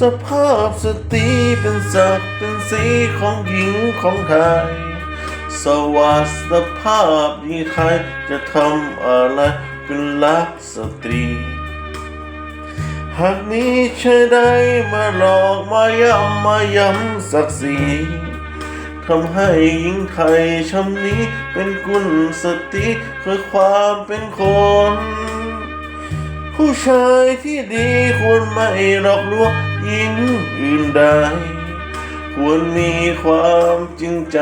สภาพสตรีเป็นศักดิ์เป็นสีของหญิงของไทย สวัสดภาพหญิงไทยจะทำอะไรเป็นลักสตรี หากมีชายใดมาหลอกมาย้ำมาย้ำศักดิ์ศรีทำให้หญิงไทยชำนี้เป็นกุลสตรีคือความเป็นคนผู้ชายที่ดีควรไม่หลอกลวง หญิงอื่นใด ควรมีความจริงใจ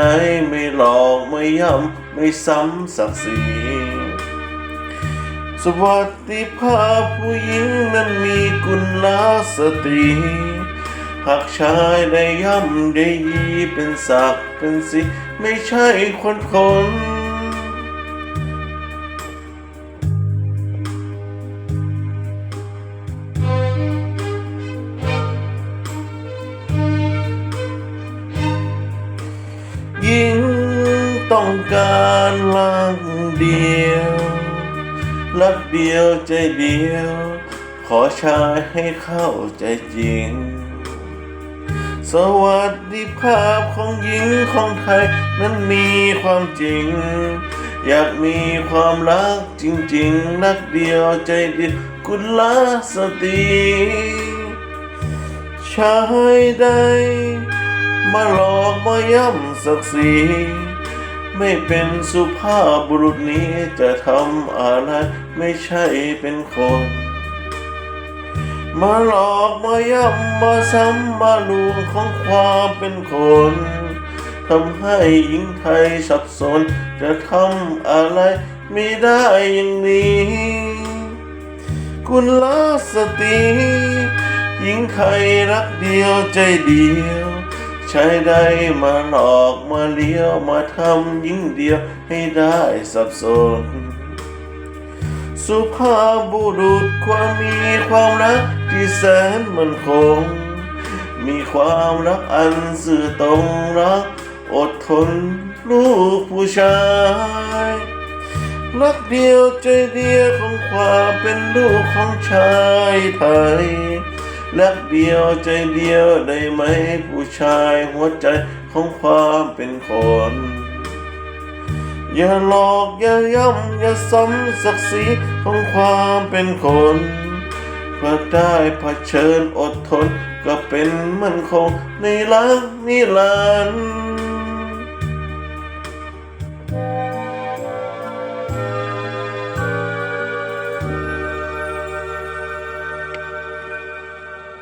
ไม่หลอกไม่ย้ำไม่ซ้ำศักดิ์ศรีสวัสดิภาพผู้หญิงนั้นมีกุลสตรีหากชายได้ย่ำได้ยีเป็นศักดิ์เป็นสิ ไม่ใช่คนคน ต้องการรักเดียว รักเดียวใจเดียว ขอชายให้เข้าใจจริง สวัสดิภาพของหญิงของไทยนั้นมีความจริง อยากมีความรักจริงๆ รักเดียวใจเดียวกุลสตรีชายใดมาหลอกมาย่ำศักดิ์ศรี ไม่เป็นสุภาพบุรุษนี้จะทำอะไรไม่ใช่เป็นคน มาหลอกมาย่ำมาซ้ำมาลวงของความเป็นคนทำให้หญิงไทยสับสนจะทำอะไรไม่ได้อย่างนี้กุณลสตรีหญิงไทยรักเดียวใจเดียว ชายใดมาหลอกมาเลี้ยวมาทำหญิงเดียวให้ได้สับสน สุภาพบุรุษความมีความรักที่แสนมั่นคง มีความรักอันสื่อตรงรักอดทนลูกผู้ชายรักเดียวใจเดียวของความเป็นลูกของชายไทย รักเดียวใจเดียวได้ไหมผู้ชายหัวใจของความเป็นคน อย่าหลอกอย่าย่ำอย่าซ้ำศักดิ์ศรีของความเป็นคนเพื่อได้เผชิญอดทนก็เป็นมั่นคงในรักนิรันดร์